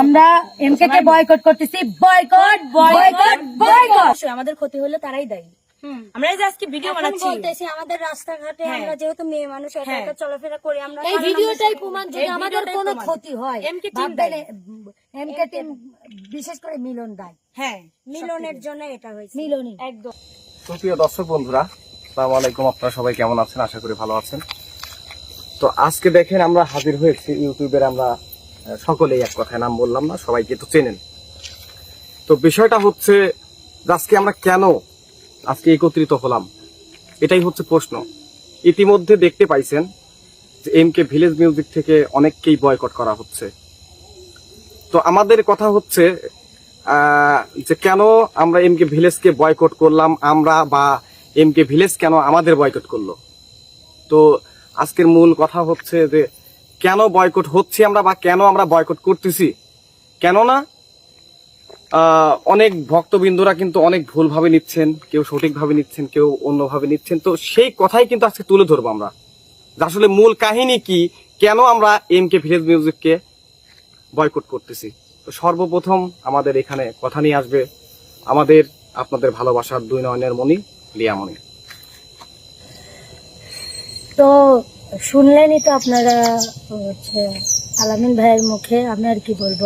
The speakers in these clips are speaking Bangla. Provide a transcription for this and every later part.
আমরা এমকে কে বয়কট করতেছি। বয়কট বয়কট বয়কট আমাদের ক্ষতি হলে তারাই দায়ী। আমরা যে আজকে ভিডিও বানাচ্ছি। বলতেছি আমাদের রাস্তাঘাটে হ্যাঁ। আমরা যেহেতু মেয়ে মানুষ একা হ্যাঁ। চলাফেরা করি আমরা এই ভিডিওটাই প্রমাণ যদি আমাদের কোনো ক্ষতি হয়। এমকে টিম বিশেষ করে মিলন দায়। হ্যাঁ মিলনের জন্য এটা হয়েছে। মিলনই। একদম। সুপ্রিয় দর্শক বন্ধুরা আসসালামু আলাইকুম। আপনারা সবাই কেমন আছেন? আশা করি ভালো আছেন। তো আজকে দেখেন আমরা হাজির হয়েছি ইউটিউবের আমরা সকলেই এক কথায় নাম বললাম না, সবাইকে তো চেনেন। তো বিষয়টা হচ্ছে, আজকে আমরা কেন আজকে একত্রিত হলাম? এটাই হচ্ছে প্রশ্ন। ইতিমধ্যে দেখতে পাইছেন যে এম কে ভিলেজ মিউজিক থেকে অনেককেই বয়কট করা হচ্ছে। তো আমাদের কথা হচ্ছে যে কেন আমরা এম কে ভিলেজকে বয়কট করলাম, আমরা বা এম কে ভিলেজ কেন আমাদের বয়কট করল? তো আজকের মূল কথা হচ্ছে যে কেন বয়কট হচ্ছে আমরা বা কেন আমরা বয়কট করতেছি? কেননা অনেক ভক্তবৃন্দরা কিন্তু অনেক ভুলভাবে নিচ্ছেন, কেউ সঠিকভাবে নিচ্ছেন, কেউ অন্যভাবে নিচ্ছেন। তো সেই কথাই কিন্তু আজকে তুলে ধরবো আমরা। আসলে মূল কাহিনী কি? কেন আমরা এম কে ভিলেজ মিউজিককে বয়কট করতেছি? তো সর্বপ্রথম আমাদের এখানে কথা নিয়ে আসবে আমাদের, আপনাদের ভালোবাসার দুই নয়নের মণি, লিয়ামণি। তো শুনলেনই তো আপনারা হচ্ছে আলামিন ভাইয়ের মুখে আমি আর কি বলব।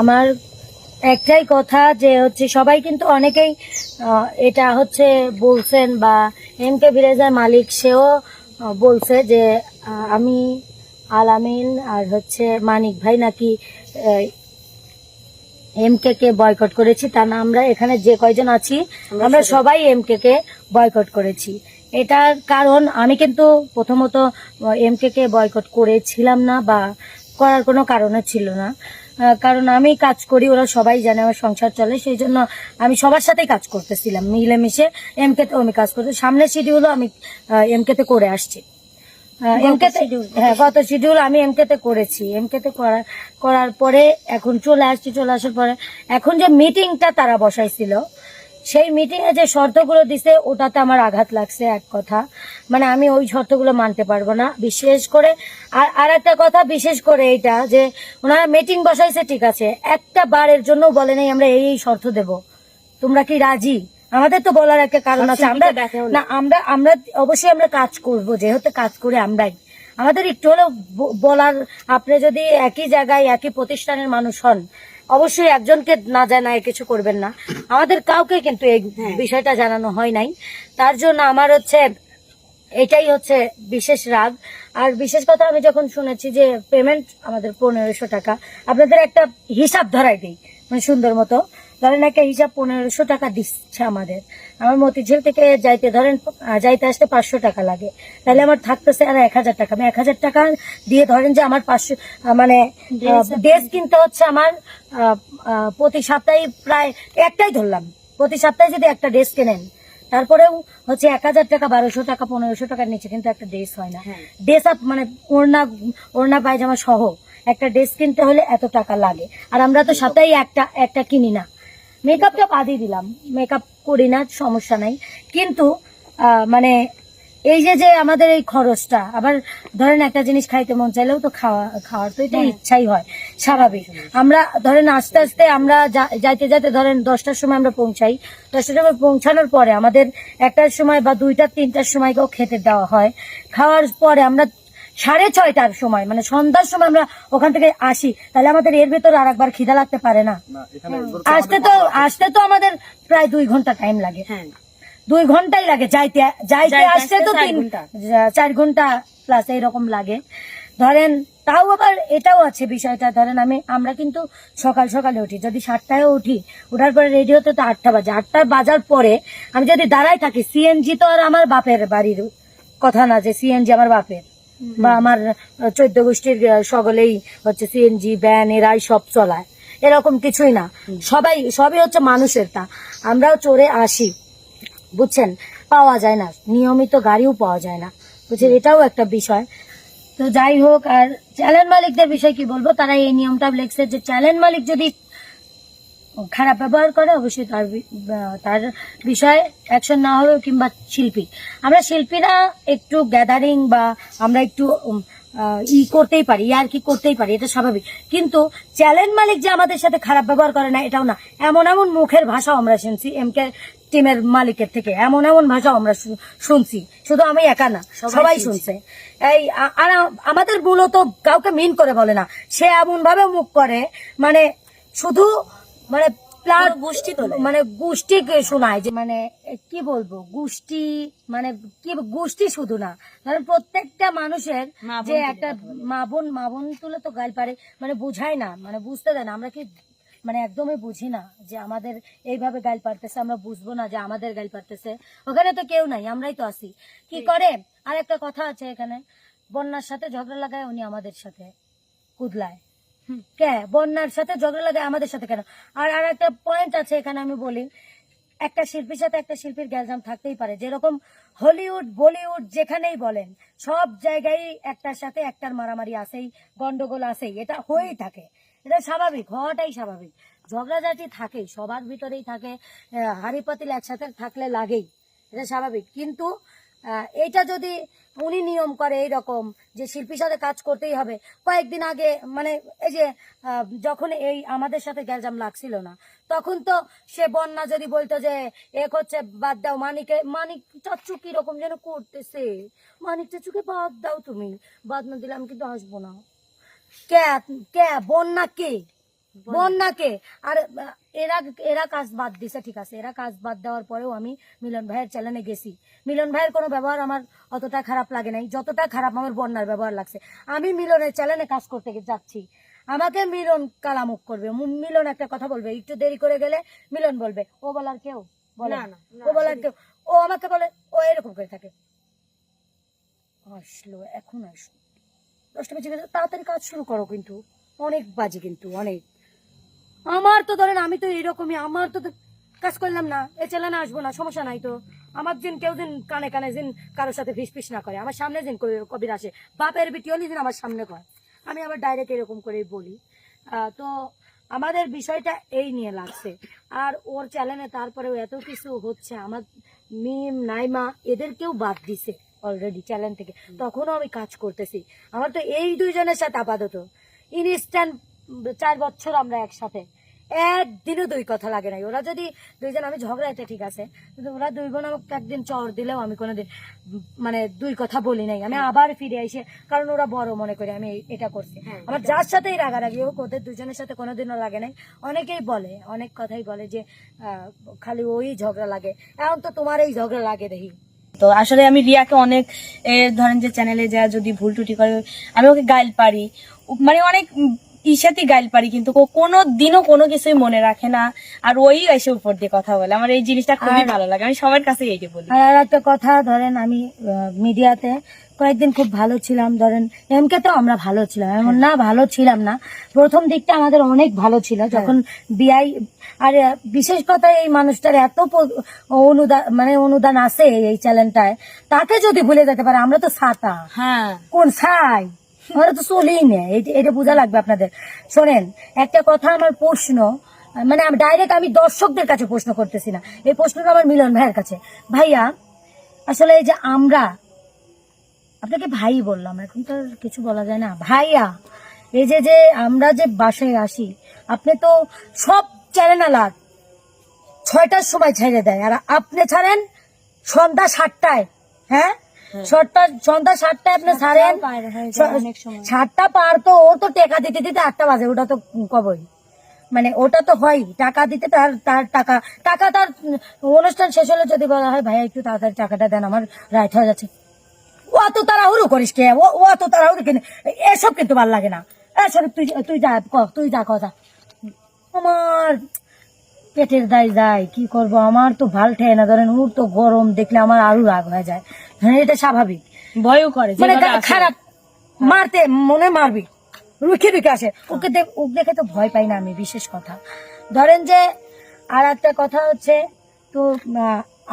আমার একটাই কথা যে হচ্ছে সবাই কিন্তু অনেকেই এটা হচ্ছে বলছেন বা এম কে ভিলেজের মালিক সেও বলছে যে আমি আলামিন আর হচ্ছে মানিক ভাই নাকি এমকে কে কে বয়কট করেছি তা না আমরা এখানে যে কয়জন আছি আমরা সবাই এমকে কে বয়কট করেছি। এটার কারণ আমি কিন্তু প্রথমত এমকে কে বয়কট করেছিলাম না বা করার কোনো কারণে ছিল না। কারণ আমি কাজ করি ওরা সবাই জানে আমার সংসার চলে সেই জন্য আমি সবার সাথেই কাজ করতেছিলাম মিলেমিশে এমকে তে আমি কাজ করতে সামনের শিডিউলও আমি এমকে তে করে আসছি। এমকে হ্যাঁ গত শিডিউল আমি এমকে তে করেছি। এমকে তে করার করার পরে এখন চলে আসছি চলে আসার পরে এখন যে মিটিংটা তারা বসাইছিল সেই মিটিং এ যে শর্তগুলো দিছে ওটাতে আমার আঘাত লাগছে এক কথা। মানে আমি ওই শর্তগুলো মানতে পারব না। বিশেষ করে আর আর একটা কথা বিশেষ করে এইটা যে ওনারা মিটিং বসাইছে ঠিক আছে একটা বারের জন্য বলে নাই আমরা এই এই শর্ত দেব। তোমরা কি রাজি? আমাদের তো বলার একটা কারণ আছে। আমরা দেখাও না আমরা আমরা অবশ্যই আমরা কাজ করব যেহেতু কাজ করে আমরাই। আমাদের একটু হলেও বলার আপনি যদি একই জায়গায় একই প্রতিষ্ঠানের মানুষ হন অবশ্যই একজনকে না জানায় কিছু করবেন না। আমাদের কাউকে কিন্তু এই বিষয়টা জানানো হয় নাই। তার জন্য আমার হচ্ছে এটাই হচ্ছে বিশেষ রাগ। আর বিশেষ কথা আমি যখন শুনেছি যে পেমেন্ট আমাদের পনেরোশো টাকা আপনাদের একটা হিসাব ধরাই দিই মানে সুন্দর মতো। ধরেন একটা হিসাব পনেরোশো টাকা দিচ্ছে আমাদের। আমার মতিঝিল থেকে যাইতে ধরেন যাইতে আসতে পাঁচশো টাকা লাগে। তাহলে আমার থাকতেছে আর এক হাজার টাকা। আমি এক হাজার টাকা দিয়ে ধরেন যে আমার পাঁচশো মানে ড্রেস কিনতে হচ্ছে আমার প্রতি সপ্তাহে প্রায় একটাই ধরলাম। প্রতি সপ্তাহে যদি একটা ড্রেস কেনেন তারপরেও হচ্ছে এক হাজার টাকা বারোশো টাকা পনেরোশো টাকার নিচে কিন্তু একটা ড্রেস হয় না। ড্রেস আপ মানে ওড়না ওড়না পায়জামা সহ একটা ড্রেস কিনতে হলে এত টাকা লাগে। আর আমরা তো সপ্তাহে একটা একটা কিনি না। মেকআপটা বাদই দিলাম। মেকআপ করি না সমস্যা নাই। কিন্তু মানে এই যে যে আমাদের এই খরচটা আবার ধরেন একটা জিনিস খাইতে মন চাইলেও তো খাওয়া খাওয়ার তো এটা ইচ্ছাই হয় স্বাভাবিক। আমরা ধরেন আস্তে আস্তে আমরা যাইতে যাইতে ধরেন দশটার সময় আমরা পৌঁছাই। দশটার সময় পৌঁছানোর পরে আমাদের একটার সময় বা দুইটা তিনটার সময় কেউ খেতে দেওয়া হয়। খাওয়ার পরে আমরা সাড়ে ছয়টার সময় মানে সন্ধ্যার সময় আমরা ওখান থেকে আসি তাহলে আমাদের এর ভেতর আর একবার খিদা লাগতে পারে না। আসতে তো আসতে তো আমাদের প্রায় দুই ঘণ্টা টাইম লাগে। হ্যাঁ। দুই ঘন্টাই লাগে যাইতে যাইতে আসতে তো তিন ঘণ্টা। চার ঘণ্টা প্লাস এইরকম লাগে। ধরেন তাও আবার এটাও আছে বিষয়টা ধরেন আমি আমরা কিন্তু সকাল সকালে উঠি যদি সাতটায় উঠি ওঠার পরে রেডি হতে তো আটটা বাজে আটটা বাজার পরে আমি যদি দাঁড়াই থাকি সিএনজি তো আর আমার বাপের বাড়ির কথা না যে সিএনজি আমার বাপের। বা আমার চোদ্দ গোষ্ঠীর সকলেই হচ্ছে সিএনজি ভ্যান এরাই সব চলায়। এরকম কিছুই না। সবাই সবই হচ্ছে মানুষের তা। আমরাও চড়ে আসি। বুঝছেন? পাওয়া যায় না। নিয়মিত গাড়িও পাওয়া যায় না। বুঝছেন? এটাও একটা বিষয়। তো যাই হোক আর চ্যানেল মালিকদের বিষয় কি বলব? তারা এই নিয়মটা লেখছে যে চ্যানেল মালিক যদি খারাপ ব্যবহার করে অবশ্যই তার তার বিষয়ে অ্যাকশন না হবে কিংবা শিল্পী। আমরা শিল্পীরা একটু গ্যাদারিং বা আমরা একটু ই করতেই পারি আর কি করতেই পারি এটা স্বাভাবিক। কিন্তু চ্যালেঞ্জ মালিক যে আমাদের সাথে খারাপ ব্যবহার করে না এটাও না। এমন এমন মুখের ভাষা আমরা শুনছি এম কে টিমের মালিকের থেকে। এমন এমন ভাষা আমরা শুনছি। শুধু আমি একা না সবাই শুনছে। এই আর আমাদের মূলত কাউকে মিন করে বলে না। সে এমন ভাবে মুখ করে মানে শুধু মানে গোষ্ঠী। মানে গোষ্ঠীকে শোনায় যে মানে কি বলব? গোষ্ঠী মানে কি গোষ্ঠী শুধু না। ধরেন প্রত্যেকটা মানুষের যে একটা। মা বোন মা বোন তুলে তো গাল পারে মানে বুঝায় না মানে বুঝতে দেয় না। আমরা কি মানে একদমই বুঝি না যে আমাদের এইভাবে গাল পারতেছে আমরা বুঝব না যে আমাদের গাল পারতেছে। ওখানে তো কেউ নাই আমরাই তো আছি। কি করে? আর একটা কথা আছে এখানে। বন্যার সাথে ঝগড়া লাগায় উনি আমাদের সাথে কুদলায়। কে? বন্যার সাথে ঝগড়া লাগে আমাদের সাথে কেন? আর আর একটা পয়েন্ট আছে এখানে আমি বলি, একটা শিল্পীর সাথে একটা শিল্পীর গ্যালজাম থাকতেই পারে। যেরকম হলিউড, বলিউড যেখানেই বলেন, সব জায়গায় একটার সাথে একটার মারামারি আসেই গন্ডগোল আসেই এটা হয়েই থাকে। এটা স্বাভাবিক, হওয়াটাই স্বাভাবিক। ঝগড়াঝাটি থাকেই সবার ভিতরেই থাকে হাঁড়ি পাতিল একসাথে থাকলে লাগেই, এটা স্বাভাবিক। কিন্তু এইটা যদি উনি নিয়ম করে এই রকম যে শিল্পীর সাথে কাজ করতেই হবে, কয়েকদিন আগে মানে এই যে যখন এই আমাদের সাথে গ্যালজাম লাগছিল না, তখন তো সে বন্যা যদি বলতো যে, এক হচ্ছে বাদ দাও মানিকে, মানিক চাচ্ছু কীরকম যেন করতেছে। মানিক চাচুকে বাদ দাও তুমি। বাদ না দিলে আমি কিন্তু আসব না। কে কে, বন্যা কে? বন্যা কে আর এরা এরা কাজ বাদ দিছে ঠিক আছে। এরা কাজ বাদ দেওয়ার পরেও আমি মিলন ভাইয়ের চ্যানেলে গেছি। মিলন ভাইয়ের কোনো ব্যবহার আমার অতটা খারাপ লাগে নাই। যতটা খারাপ আমার বন্যার ব্যবহার লাগছে। আমি মিলনের চ্যানেলে কাজ করতে যাচ্ছি। আমাকে মিলন কালামুখ করবে। মিলন একটা কথা বলবে। একটু দেরি করে গেলে মিলন বলবে ও বলার কেউ? বলে। ও বলার কেউ? ও আমাকে বলে ও এরকম করে থাকে। আসলো এখন আসলো। দশটা বেজে গেছে। তাড়াতাড়ি কাজ শুরু করো কিন্তু। অনেক বাজে কিন্তু অনেক। আমার তো ধরেন, আমি তো এরকমই আমার তো কাজ করলাম না, এ চেলা না আসব না, সমস্যা নাই তো। আমার দিন কেউ দিন কানে কানে দিন কারোর সাথে ফিস ফিস না করে, আমার সামনে দিন কবি- কবির আসে। বাপের বিটিও দিন আমার সামনে কয় আমি আবার ডাইরেক্ট এরকম করেই বলি। তো আমাদের বিষয়টা এই নিয়ে লাগছে। আর ওর চ্যানেলে তারপরেও এত কিছু হচ্ছে, আমার মিম, নাইমা, এদেরকেও বাদ দিছে অলরেডি চ্যানেল থেকে। তখনও আমি কাজ করতেছি। আমার তো এই দুইজনের সাথে আপাতত। ইনস্ট্যান্ট চার বছর আমরা একসাথে। একদিনও দুই কথা লাগে নাই। ওরা যদি দুইজন আমি ঝগড়া এটা ঠিক আছে কিন্তু ওরা দুই বোন আমাকে একদিন চর দিলেও আমি কোনোদিন মানে দুই কথা বলি নাই। আমি আবার ফিরে এসে কারণ ওরা বড় মনে করে আমি এটা করছি। আমার যার সাথেই রাগারাগি হোক ওদের দুজনের সাথে কোনোদিনও লাগে নাই। অনেকেই বলে অনেক কথাই বলে যে খালি ওই ঝগড়া লাগে। এখন তো তোমার এই ঝগড়া লাগে দেখি। তো আসলে আমি রিয়াকে অনেক ধরেন যে চ্যানেলে যা যদি ভুল টুটি করে আমি ওকে গাইল পারি। মানে অনেক ইসাতে গাইল পারি কিন্তু ও কোনো দিনও কোনো কিছুই মনে রাখে না। আর ওই এসে উপর দিয়ে কথা বলে। আমার এই জিনিসটা খুবই ভালো লাগে। আমি সবার কাছে এইটা বলি। আর একটা কথা ধরেন আমি মিডিয়াতে কয়েকদিন খুব ভালো ছিলাম। ধরেন এমকে তো আমরা ভালো ছিলাম এমন না ভালো ছিলাম না। প্রথম দিকটা আমাদের অনেক ভালো ছিল। যখন বিআই আর বিশেষ কথা এই মানুষটার এত অনুদান মানে অনুদান আছে এই চ্যানেলটায় তাকে যদি ভুলে যেতে পারে আমরা তো সাতা। হ্যাঁ। কোন সাই? আমরা তো চলেই না। এটা- বোঝা লাগবে আপনাদের। শোনেন, একটা কথা আমার প্রশ্ন মানে ডাইরেক্ট আমি দর্শকদের কাছে প্রশ্ন করতেছি না। এই প্রশ্নটা আমার মিলন ভাইয়ের কাছে। ভাইয়া, আসলে এই যে আমরা, আপনাকে ভাই বললাম, এখন তো কিছু বলা যায় না। ভাইয়া, এই যে যে আমরা যে বাসায় আসি, আপনি তো সব চ্যানেল আলাদ ছয়টার সময় ছেড়ে দেয়। আর আপনি ছাড়েন সন্ধ্যা সাতটায় হ্যাঁ? সন্ধ্যা সন্ধ্যা সাতটায় আপনি ছাড়েন পার হয়ে। সাতটা পার তো ও তো টেকা দিতে দিতে আটটা বাজে ওটা তো কবই। মানে ওটা তো হয় টাকা দিতে তার তার টাকা টাকা তার অনুষ্ঠান শেষ হলে যদি বলা হয় ভাইয়া একটু তাড়াতাড়ি টাকাটা দেন আমার রাইট হয়ে যাচ্ছে। ও এত তাড়াহুড়ো করিস কে? ও ও এত তাড়াহুড়ো কেন? এসব কিন্তু ভালো লাগে না। এসব তুই তুই যা তুই যা কথা আমার পেটের দায় যায় কি করব? আমার তো ভালো ঠেয় না। ধরেন ওর তো গরম দেখলে আমার আরও রাগ হয়ে যায়। হ্যাঁ এটা স্বাভাবিক। ভয়ও করে মানে। খারাপ মারতে মনে মারবি রুখে রুখে আসে। ওকে দেখ ওকে দেখে তো ভয় পাই না আমি বিশেষ কথা। ধরেন যে আর একটা কথা হচ্ছে তো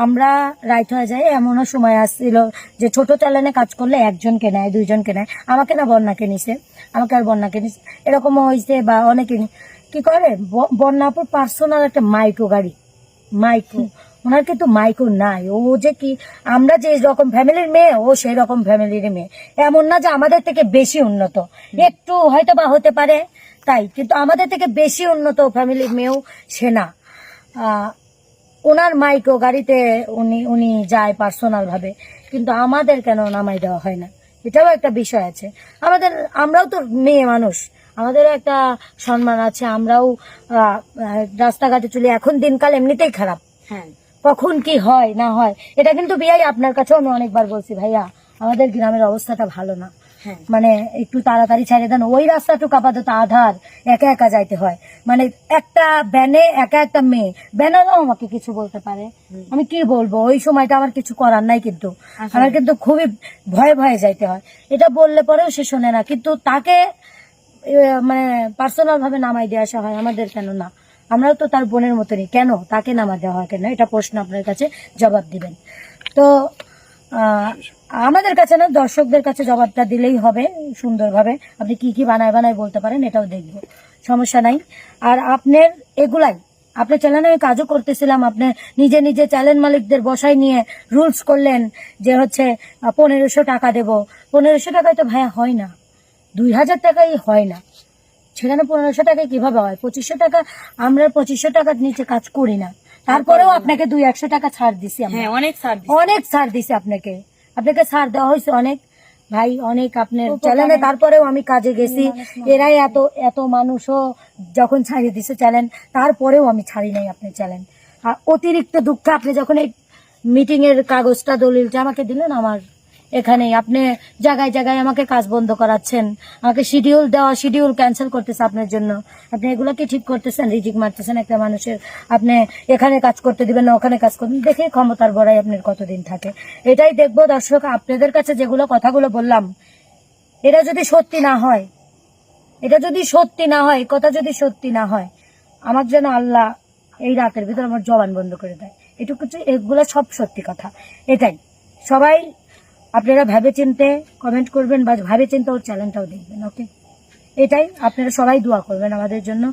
আমরা রাইট হয়ে যাই এমনও সময় আসছিল যে ছোট চ্যানেলে কাজ করলে একজনকে নেয় দুইজনকে নেয়। আমাকে না বন্যাকে নিছে আমাকে আর বন্যাকে নিছে। এরকমও হয়েছে বা অনেকে কি করে? বন্যাপুর পার্সোনাল একটা মাইক্রো গাড়ি। মাইক্রো। ওনার কিন্তু মাইকও নাই। ও যে কি, আমরা যে রকম ফ্যামিলির মেয়ে, ও সেই রকম ফ্যামিলির মেয়ে। এমন না যে আমাদের থেকে বেশি উন্নত। একটু হয়তো বা হতে পারে, তাই। কিন্তু আমাদের থেকে বেশি উন্নত ফ্যামিলির মেয়েও সে না। ওনার মাইকও গাড়িতে উনি উনি যায় পার্সোনাল ভাবে। কিন্তু আমাদের কেন নামাই দেওয়া হয় না? এটাও একটা বিষয় আছে। আমাদের, আমরাও তো মেয়ে মানুষ। আমাদেরও একটা সম্মান আছে। আমরাও রাস্তাঘাটে চলি। এখন দিনকাল এমনিতেই খারাপ। হ্যাঁ। কখন কি হয় না হয় এটা কিন্তু বিয়াই আপনার কাছেও আমি অনেকবার বলছি ভাইয়া আমাদের গ্রামের অবস্থাটা ভালো না। হ্যাঁ। মানে একটু তাড়াতাড়ি ছেড়ে দেন ওই রাস্তাটুকু আপাতত আধার একা একা যাইতে হয়। মানে একটা ব্যানে একা একটা মেয়ে ব্যানারও আমাকে কিছু বলতে পারে। আমি কি বলব ওই সময়টা আমার কিছু করার নাই কিন্তু। আমার কিন্তু খুবই ভয়ে ভয়ে যাইতে হয়। এটা বললে পরেও সে শোনে না কিন্তু তাকে মানে পার্সোনাল ভাবে নামাই দিয়ে আসা হয় আমাদের কেন না? আমরাও তো তার বোনের মতনই। কেন? তাকে নামা দেওয়া হয় কেন? এটা প্রশ্ন আপনার কাছে জবাব দিবেন। তো আমাদের কাছে না, দর্শকদের কাছে জবাবটা দিলেই হবে, সুন্দরভাবে। আপনি কি কি বানায় বানায় বলতে পারেন, এটাও দেখব। সমস্যা নাই। আর আপনার এগুলাই, আপনার চ্যানেলে আমি কাজও করতেছিলাম, আপনি নিজে নিজে চ্যানেল মালিকদের বসাই নিয়ে রুলস করলেন যে হচ্ছে পনেরোশো টাকা দেব। পনেরোশো টাকায় তো ভাইয়া হয় না। দুই হাজার টাকাই হয় না। সেখানে পনেরোশো টাকায় কীভাবে হয়? পঁচিশশো টাকা আমরা পঁচিশশো টাকার নিচে কাজ করি না। তারপরেও আপনাকে দুই একশো টাকা ছাড় দিছি হ্যাঁ অনেক সার অনেক ছাড় দিছে আপনাকে। আপনাকে ছাড় দেওয়া হয়েছে অনেক। ভাই অনেক আপনার চ্যানেলে তারপরেও আমি কাজে গেছি। এরাই এত এত মানুষও যখন ছাড়িয়ে দিছে চ্যানেল তারপরেও আমি ছাড়ি নাই আপনার চ্যানেল আর অতিরিক্ত দুঃখ আপনি যখন এই মিটিং এর কাগজটা দলিলটা আমাকে দিলেন আমার এখানে আপনি জায়গায় জায়গায় আমাকে কাজ বন্ধ করাচ্ছেন। আমাকে শিডিউল দেওয়া শিডিউল ক্যান্সেল করতেছে আপনার জন্য। আপনি এগুলো কি ঠিক করতেছেন, রিজিক মারতেছেন একটা মানুষের। আপনি এখানে কাজ করতে দিবেন না, ওখানে কাজ করবেন। দেখে ক্ষমতার বড়াই আপনার কতদিন থাকে। এটাই দেখব দর্শক, আপনাদের কাছে যেগুলো কথাগুলো বললাম, এটা যদি সত্যি না হয়, এটা যদি সত্যি না হয়, কথা যদি সত্যি না হয়, আমার যেন আল্লাহ এই রাতের ভিতরে আমার জবান বন্ধ করে দেয়। এটুকু এগুলো সব সত্যি কথা। এটাই। সবাই আপনারা ভেবে চিনতে কমেন্ট করবেন বা ভেবে চিনতে ওর চ্যানেলটাও দেখবেন ওকে এটাই আপনারা সবাই দোয়া করবেন আমাদের জন্য।